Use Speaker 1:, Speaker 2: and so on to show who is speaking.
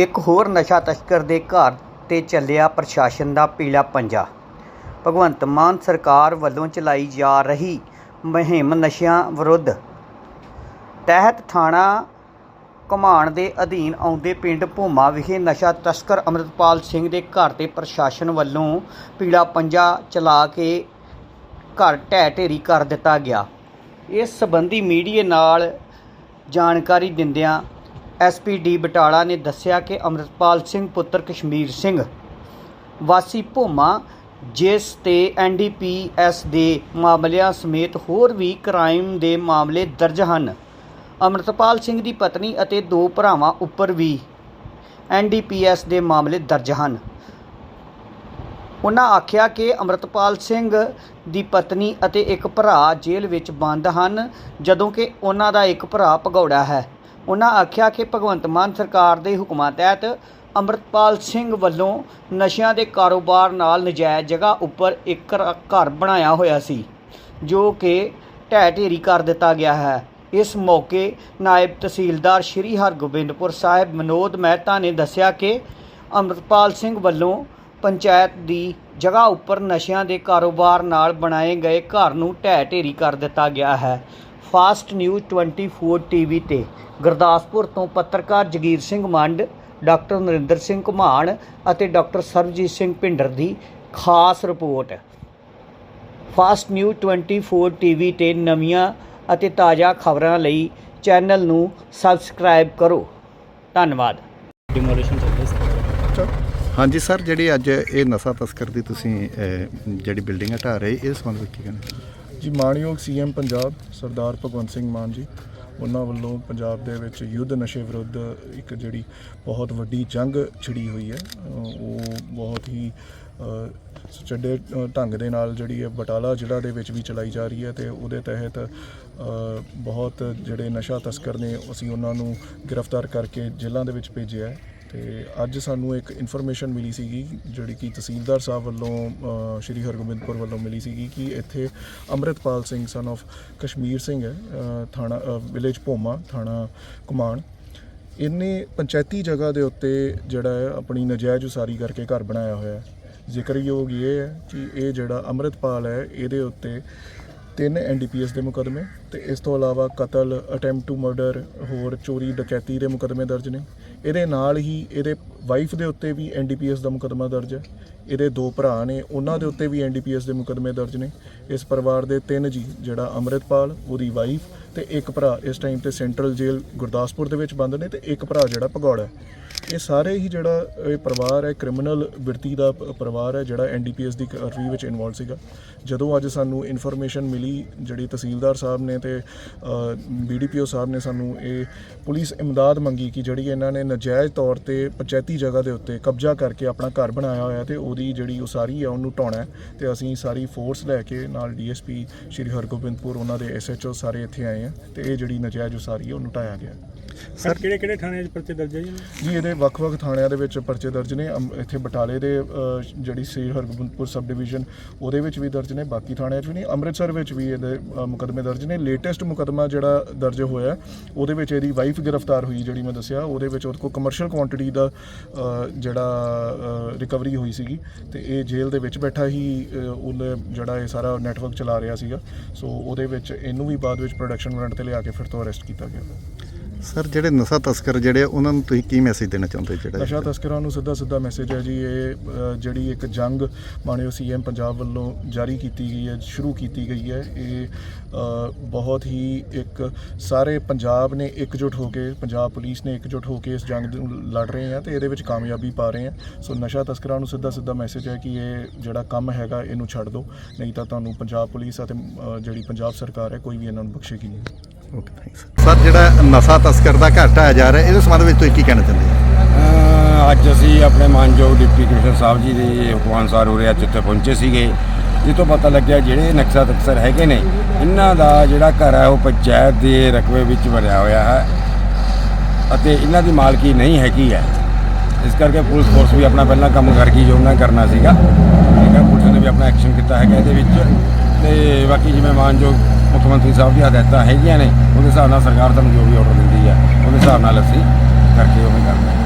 Speaker 1: ਇੱਕ ਹੋਰ ਨਸ਼ਾ ਤਸਕਰ ਦੇ ਘਰ ਤੇ ਚੱਲਿਆ ਪ੍ਰਸ਼ਾਸਨ ਦਾ ਪੀਲਾ ਪੰਜਾ। ਭਗਵੰਤ ਮਾਨ ਸਰਕਾਰ ਵੱਲੋਂ ਚਲਾਈ ਜਾ ਰਹੀ ਮੁਹਿੰਮ ਨਸ਼ਿਆਂ ਵਿਰੁੱਧ। ਤਹਿਤ ਥਾਣਾ ਘਮਾਣ ਦੇ ਅਧੀਨ ਆਉਂਦੇ ਪਿੰਡ ਭੂਮਾ ਵਿਖੇ ਨਸ਼ਾ ਤਸਕਰ ਅਮਰਿਤਪਾਲ ਸਿੰਘ ਦੇ ਘਰ ਤੇ ਪ੍ਰਸ਼ਾਸਨ ਵੱਲੋਂ ਪੀਲਾ ਪੰਜਾ ਚਲਾ ਕੇ ਘਰ ਢਹਿ ਢੇਰੀ ਕਰ ਦਿੱਤਾ ਗਿਆ। ਇਸ ਸੰਬੰਧੀ ਮੀਡੀਆ ਨਾਲ ਜਾਣਕਾਰੀ ਦਿੰਦਿਆਂ ਐਸਪੀਡੀ ਬਟਾਲਾ ਨੇ ਦੱਸਿਆ ਕਿ ਅਮਰਿਤਪਾਲ ਸਿੰਘ ਪੁੱਤਰ ਕਸ਼ਮੀਰ ਸਿੰਘ, ਵਾਸੀ ਭੋਮਾ, ਜਿਸ ਤੇ ਐਨਡੀਪੀਐਸ ਦੇ ਮਾਮਲਿਆਂ ਸਮੇਤ ਹੋਰ ਵੀ ਕ੍ਰਾਈਮ ਦੇ ਮਾਮਲੇ ਦਰਜ ਹਨ। ਅਮਰਿਤਪਾਲ ਸਿੰਘ ਦੀ ਪਤਨੀ ਅਤੇ ਦੋ ਭਰਾਵਾਂ ਉੱਪਰ ਵੀ ਐਨਡੀਪੀਐਸ ਦੇ ਮਾਮਲੇ ਦਰਜ ਹਨ। ਉਹਨਾਂ ਆਖਿਆ ਕਿ ਅਮਰਿਤਪਾਲ ਸਿੰਘ ਦੀ ਪਤਨੀ ਅਤੇ ਇੱਕ ਭਰਾ ਜੇਲ੍ਹ ਵਿੱਚ ਬੰਦ ਹਨ, ਜਦੋਂ ਕਿ ਉਹਨਾਂ ਦਾ ਇੱਕ ਭਰਾ ਭਗੌੜਾ ਹੈ। ਉਹਨਾਂ ਆਖਿਆ ਕਿ ਭਗਵੰਤ ਮਾਨ ਸਰਕਾਰ ਦੇ ਹੁਕਮਾਂ ਤਹਿਤ ਅਮਰਿਤਪਾਲ ਸਿੰਘ ਵੱਲੋਂ ਨਸ਼ਿਆਂ ਦੇ ਕਾਰੋਬਾਰ ਨਾਲ ਨਜਾਇਜ਼ ਜਗ੍ਹਾ ਉੱਪਰ ਇੱਕ ਘਰ- ਬਣਾਇਆ ਹੋਇਆ ਸੀ, ਜੋ ਕਿ ਢਹਿ ਢੇਰੀ ਕਰ ਦਿੱਤਾ ਗਿਆ ਹੈ। ਇਸ ਮੌਕੇ ਨਾਇਬ ਤਹਿਸੀਲਦਾਰ ਸ਼੍ਰੀ ਹਰਗੋਬਿੰਦਪੁਰ ਸਾਹਿਬ ਮਨੋਦ ਮਹਿਤਾ ਨੇ ਦੱਸਿਆ ਕਿ ਅਮਰਿਤਪਾਲ ਸਿੰਘ ਵੱਲੋਂ ਪੰਚਾਇਤ ਦੀ ਜਗ੍ਹਾ ਉੱਪਰ ਨਸ਼ਿਆਂ ਦੇ ਕਾਰੋਬਾਰ ਨਾਲ ਬਣਾਏ ਗਏ ਘਰ ਨੂੰ ਢਹਿ ਢੇਰੀ ਕਰ ਦਿੱਤਾ ਗਿਆ ਹੈ। ਫਾਸਟ ਨਿਊਜ਼ 24 ਟੀਵੀ ਤੇ ਗੁਰਦਾਸਪੁਰ ਤੋਂ ਪੱਤਰਕਾਰ ਜਗੀਰ ਸਿੰਘ ਮੰਡ ਡਾਕਟਰ ਨਰਿੰਦਰ ਸਿੰਘ ਘੁਮਾਣ ਅਤੇ ਡਾਕਟਰ ਸਰਬਜੀਤ ਸਿੰਘ ਭਿੰਡਰ ਦੀ ਖਾਸ ਰਿਪੋਰਟ। ਫਾਸਟ ਨਿਊਜ਼ 24 ਟੀਵੀ ਤੇ ਨਵੀਆਂ ਅਤੇ ਤਾਜ਼ਾ ਖਬਰਾਂ ਲਈ ਚੈਨਲ ਨੂੰ ਸਬਸਕ੍ਰਾਈਬ ਕਰੋ। ਧੰਨਵਾਦ। ਡਿਮੋਲੀਸ਼ਨ
Speaker 2: ਹਾਂਜੀ ਸਰ ਜਿਹੜੀ ਅੱਜ ਇਹ ਨਸ਼ਾ ਤਸਕਰ ਦੀ ਤੁਸੀਂ ਜਿਹੜੀ ਬਿਲਡਿੰਗ ਹਟਾ ਰਹੇ ਇਸ ਸੰਬੰਧ ਵਿੱਚ ਕੀ ਕਹਿਣਾ
Speaker 3: ਜੀ ਮਾਣਯੋਗ ਸੀਐਮ ਪੰਜਾਬ ਸਰਦਾਰ ਭਗਵੰਤ ਸਿੰਘ ਮਾਨ ਜੀ ਉਹਨਾਂ ਵੱਲੋਂ ਪੰਜਾਬ ਦੇ ਵਿੱਚ ਯੁੱਧ ਨਸ਼ੇ ਵਿਰੁੱਧ ਇੱਕ ਜਿਹੜੀ ਬਹੁਤ ਵੱਡੀ ਜੰਗ ਛਿੜੀ ਹੋਈ ਹੈ। ਉਹ ਬਹੁਤ ਹੀ ਅ, ਢੰਗ ਦੇ ਨਾਲ ਜਿਹੜੀ ਹੈ ਬਟਾਲਾ ਜ਼ਿਲ੍ਹਾ ਦੇ ਵਿੱਚ ਵੀ ਚਲਾਈ ਜਾ ਰਹੀ ਹੈ ਤੇ ਉਹਦੇ ਤਹਿਤ ਬਹੁਤ ਜਿਹੜੇ ਨਸ਼ਾ ਤਸਕਰ ਨੇ ਅਸੀਂ ਉਹਨਾਂ ਨੂੰ ਗ੍ਰਿਫਤਾਰ ਕਰਕੇ ਜੇਲ੍ਹਾਂ ਦੇ ਵਿੱਚ ਭੇਜਿਆ ਹੈ। ਤੇ ਅੱਜ ਸਾਨੂੰ ਇੱਕ ਇਨਫੋਰਮੇਸ਼ਨ ਮਿਲੀ ਸੀਗੀ, ਜਿਹੜੀ ਕਿ ਤਹਿਸੀਲਦਾਰ ਸਾਹਿਬ ਵੱਲੋਂ ਸ਼੍ਰੀ ਹਰਗੋਬਿੰਦਪੁਰ ਵੱਲੋਂ ਮਿਲੀ ਸੀਗੀ ਕਿ ਇੱਥੇ ਅੰਮ੍ਰਿਤਪਾਲ ਸਿੰਘ ਸਨ of ਕਸ਼ਮੀਰ ਸਿੰਘ ਹੈ ਥਾਣਾ ਵਿਲੇਜ ਭੋਮਾ, ਥਾਣਾ ਕੁਮਾਨ ਇਹਨੇ ਪੰਚਾਇਤੀ ਜਗ੍ਹਾ ਦੇ ਉੱਤੇ ਜਿਹੜਾ ਹੈ ਆਪਣੀ ਨਜਾਇਜ਼ ਉਸਾਰੀ ਕਰਕੇ ਘਰ ਬਣਾਇਆ ਹੋਇਆ ਹੈ। ਜ਼ਿਕਰਯੋਗ ਇਹ ਹੈ ਕਿ ਇਹ ਜਿਹੜਾ ਅੰਮ੍ਰਿਤਪਾਲ ਹੈ, ਇਹਦੇ ਉੱਤੇ ਤਿੰਨ ਐਨਡੀਪੀਐਸ ਦੇ ਮੁਕਦਮੇ ਤੇ ਇਸ ਤੋਂ ਇਲਾਵਾ ਕਤਲ ਅਟੈਂਪਟ ਟੂ ਮਰਡਰ ਹੋਰ ਚੋਰੀ, ਡਕੈਤੀ ਦੇ ਮੁਕਦਮੇ ਦਰਜ ਨੇ। ਇਹਦੇ ਨਾਲ ਹੀ ਇਹਦੇ ਵਾਈਫ ਦੇ ਉੱਤੇ ਵੀ ਐਨਡੀਪੀਐਸ ਦਾ ਮੁਕਦਮਾ ਦਰਜ ਹੈ। ਇਹਦੇ ਦੋ ਭਰਾ ਨੇ, ਉਹਨਾਂ ਦੇ ਉੱਤੇ ਵੀ ਐਨਡੀਪੀਐਸ ਦੇ ਮੁਕਦਮੇ ਦਰਜ ਨੇ। ਇਸ ਪਰਿਵਾਰ ਦੇ ਤਿੰਨ ਜੀ, ਜਿਹੜਾ ਅੰਮ੍ਰਿਤਪਾਲ, ਉਹਦੀ ਵਾਈਫ ਤੇ ਇੱਕ ਭਰਾ। ਇਸ ਟਾਈਮ ਤੇ ਸੈਂਟਰਲ ਜੇਲ੍ਹ ਗੁਰਦਾਸਪੁਰ ਦੇ ਵਿੱਚ ਬੰਦ ਨੇ ਤੇ ਇੱਕ ਭਰਾ ਜਿਹੜਾ ਭਗੌੜਾ ਹੈ। ਇਹ ਸਾਰੇ ਹੀ ਜਿਹੜਾ ਇਹ ਪਰਿਵਾਰ ਹੈ ਕ੍ਰਿਮੀਨਲ ਬਿਰਤੀ ਦਾ ਪਰਿਵਾਰ ਹੈ ਜਿਹੜਾ ਐਨਡੀਪੀਐਸ ਦੀ ਕਾਰਵਾਈ ਵਿੱਚ ਇਨਵੋਲਵ ਸੀਗਾ। ਜਦੋਂ ਅੱਜ ਸਾਨੂੰ ਇਨਫੋਰਮੇਸ਼ਨ ਮਿਲੀ ਜਿਹੜੀ ਤਹਿਸੀਲਦਾਰ ਸਾਹਿਬ ਨੇ ਤੇ ਬੀਡੀਪੀਓ ਸਾਹਿਬ ਨੇ ਸਾਨੂੰ ਇਹ ਪੁਲਿਸ ਇਮਦਾਦ ਮੰਗੀ ਕਿ ਜਿਹੜੀ ਇਹਨਾਂ ਨੇ ਨਜਾਇਜ਼ ਤੌਰ ਤੇ ਪੰਚਾਇਤੀ ਜਗ੍ਹਾ ਦੇ ਉੱਤੇ ਕਬਜ਼ਾ ਕਰਕੇ ਆਪਣਾ ਘਰ ਬਣਾਇਆ ਹੋਇਆ ਤੇ ਉਹਦੀ ਜਿਹੜੀ ਉਸਾਰੀ ਹੈ ਉਹਨੂੰ ਢਾਉਣਾ ਹੈ। ਤੇ ਅਸੀਂ ਸਾਰੀ ਫੋਰਸ ਲੈ ਕੇ ਨਾਲ ਡੀਐਸਪੀ ਸ਼੍ਰੀ ਹਰਗੋਬਿੰਦਪੁਰ ਉਹਨਾਂ ਦੇ ਐਸਐਚਓ ਸਾਰੇ ਇੱਥੇ ਆਏ ਆ ਤੇ ਇਹ ਜਿਹੜੀ ਨਜਾਇਜ਼ ਉਸਾਰੀ ਹੈ ਉਹਨੂੰ ਢਾਇਆ ਗਿਆ।
Speaker 4: ਸਰ ਕਿਹੜੇ ਕਿਹੜੇ ਥਾਣੇ 'ਚ ਪਰਚੇ ਦਰਜ ਹੈ ਜੀ?
Speaker 3: ਜੀ ਇਹਦੇ ਵੱਖ-ਵੱਖ ਥਾਣਿਆਂ ਦੇ ਵਿੱਚ ਪਰਚੇ ਦਰਜ ਨੇ ਅਮ- ਇੱਥੇ ਬਟਾਲੇ ਦੇ ਅ, ਜਿਹੜੀ ਸ੍ਰੀ ਹਰਗੋਬਿੰਦਪੁਰ ਸਬ ਡਿਵੀਜ਼ਨ ਉਹਦੇ ਵਿੱਚ ਵੀ ਦਰਜ ਨੇ ਬਾਕੀ ਥਾਣਿਆਂ 'ਚ ਵੀ ਨਹੀਂ ਅੰਮ੍ਰਿਤਸਰ ਵਿੱਚ ਵੀ ਇਹਦੇ ਅ, ਮੁਕੱਦਮੇ ਦਰਜ ਨੇ। ਲੇਟੈਸਟ ਮੁਕੱਦਮਾ ਜਿਹੜਾ ਦਰਜ ਹੋਇਆ ਉਹਦੇ ਵਿੱਚ ਇਹਦੀ ਵਾਈਫ ਗ੍ਰਿਫਤਾਰ ਹੋਈ ਜਿਹੜੀ ਮੈਂ ਦੱਸਿਆ ਉਹਦੇ ਵਿੱਚ ਉਹਦੇ ਕੋਲ ਕਮਰਸ਼ੀਅਲ ਕੁਆਂਟੀਟੀ ਦਾ ਅ, ਜਿਹੜਾ ਰਿਕਵਰੀ ਹੋਈ ਸੀਗੀ ਤੇ ਇਹ ਜੇਲ੍ਹ ਦੇ ਵਿੱਚ ਬੈਠਾ ਹੀ ਅ, ਉਹਨੇ ਜਿਹੜਾ ਇਹ ਸਾਰਾ ਨੈਟਵਰਕ ਚਲਾ ਰਿਹਾ ਸੀਗਾ। ਸੋ ਉਹਦੇ ਵਿੱਚ ਇਹਨੂੰ ਵੀ ਬਾਅਦ ਵਿੱਚ ਪ੍ਰੋਡਕਸ਼ਨ ਵਾਰੰਟ ਤੇ ਲਿਆ ਕੇ ਫਿਰ ਤੋਂ ਅਰੈਸਟ ਕੀਤਾ ਗਿਆ।
Speaker 2: ਸਰ ਜਿਹੜੇ ਨਸ਼ਾ ਤਸਕਰ ਜਿਹੜੇ ਆ, ਉਹਨਾਂ ਨੂੰ ਤੁਸੀਂ ਕੀ ਮੈਸੇਜ ਦੇਣਾ ਚਾਹੁੰਦੇ ਜਿਹੜਾ
Speaker 3: ਨਸ਼ਾ ਤਸਕਰਾਂ ਨੂੰ ਸਿੱਧਾ ਸਿੱਧਾ ਮੈਸੇਜ ਹੈ ਜੀ ਇਹ ਅ, ਜਿਹੜੀ ਇੱਕ ਜੰਗ ਮਾਨਯੋਗ ਸੀਐਮ ਪੰਜਾਬ ਵੱਲੋਂ ਜਾਰੀ ਕੀਤੀ ਗਈ ਹੈ ਸ਼ੁਰੂ ਕੀਤੀ ਗਈ ਹੈ। ਇਹ ਅ, ਬਹੁਤ ਹੀ ਇੱਕ ਸਾਰੇ ਪੰਜਾਬ ਨੇ ਇਕਜੁੱਟ ਹੋ ਕੇ ਪੰਜਾਬ ਪੁਲਿਸ ਨੇ ਇਕਜੁੱਟ ਹੋ ਕੇ ਇਸ ਜੰਗ ਨੂੰ ਲੜ ਰਹੇ ਆ ਤੇ ਇਹਦੇ ਵਿੱਚ ਕਾਮਯਾਬੀ ਪਾ ਰਹੇ ਆ। ਸੋ ਨਸ਼ਾ ਤਸਕਰਾਂ ਨੂੰ ਸਿੱਧਾ ਸਿੱਧਾ ਮੈਸੇਜ ਹੈ ਕਿ ਇਹ ਜਿਹੜਾ ਕੰਮ ਹੈਗਾ ਇਹਨੂੰ ਛੱਡ ਦਿਓ। ਨਹੀਂ ਤਾਂ ਤੁਹਾਨੂੰ ਪੰਜਾਬ ਪੁਲਿਸ ਅਤੇ ਅ, ਜਿਹੜੀ ਪੰਜਾਬ ਸਰਕਾਰ ਹੈ ਕੋਈ ਵੀ ਇਹਨਾਂ ਨੂੰ ਬਖਸ਼ੇਗੀ ਨਹੀਂ।
Speaker 2: ਓਕੇ ਥੈਂਕਸ ਸਰ ਜਿਹੜਾ ਨਸ਼ਾ ਤਸਕਰ ਦਾ ਘਰ ਢਾਇਆ ਜਾ ਰਿਹਾ ਇਹਦੇ ਸੰਬੰਧ ਵਿੱਚ ਤੁਸੀਂ ਕੀ ਕਹਿਣਾ ਚਾਹੁੰਦੇ ਹੋ?
Speaker 5: ਅ, ਅੱਜ ਅਸੀਂ ਆਪਣੇ ਮਾਨਯੋਗ ਡਿਪਟੀ ਕਮਿਸ਼ਨਰ ਸਾਹਿਬ ਜੀ ਦੇ ਹੁਕਮ ਅਨੁਸਾਰ ਉਰੇ ਅੱਜ ਇੱਥੇ ਪਹੁੰਚੇ ਸੀਗੇ। ਜਿਸ ਤੋਂ ਪਤਾ ਲੱਗਿਆ ਜਿਹੜੇ ਨਕਸ਼ਾ ਤਕਸਰ ਹੈਗੇ ਨੇ ਇਹਨਾਂ ਦਾ ਜਿਹੜਾ ਘਰ ਹੈ ਉਹ ਪੰਚਾਇਤ ਦੇ ਰਕਬੇ ਵਿੱਚ ਬਣਿਆ ਹੋਇਆ ਹੈ ਅਤੇ ਇਹਨਾਂ ਦੀ ਮਾਲਕੀ ਨਹੀਂ ਹੈਗੀ ਹੈ। ਇਸ ਕਰਕੇ ਪੁਲਿਸ ਫੋਰਸ ਵੀ ਆਪਣਾ ਪਹਿਲਾਂ ਕੰਮ ਕਰ ਗਈ ਜੋ ਉਹਨਾਂ ਕਰਨਾ ਸੀਗਾ। ਠੀਕ ਹੈ ਪੁਲਿਸ ਨੇ ਵੀ ਆਪਣਾ ਐਕਸ਼ਨ ਕੀਤਾ ਹੈਗਾ ਇਹਦੇ ਵਿੱਚ। ਤੇ ਬਾਕੀ ਜਿਵੇਂ ਮਾਨਯੋਗ ਮੁੱਖ ਮੰਤਰੀ ਸਾਹਿਬ ਦੀ ਹਦਾਇਤਾਂ ਹੈਗੀਆਂ ਨੇ, ਉਹਦੇ ਹਿਸਾਬ ਨਾਲ ਸਰਕਾਰ ਤੁਹਾਨੂੰ ਜੋ ਵੀ ਆਰਡਰ ਦਿੰਦੀ ਹੈ, ਉਹਦੇ ਹਿਸਾਬ ਨਾਲ ਅਸੀਂ ਕਰਕੇ ਉਵੇਂ ਕਰਦੇ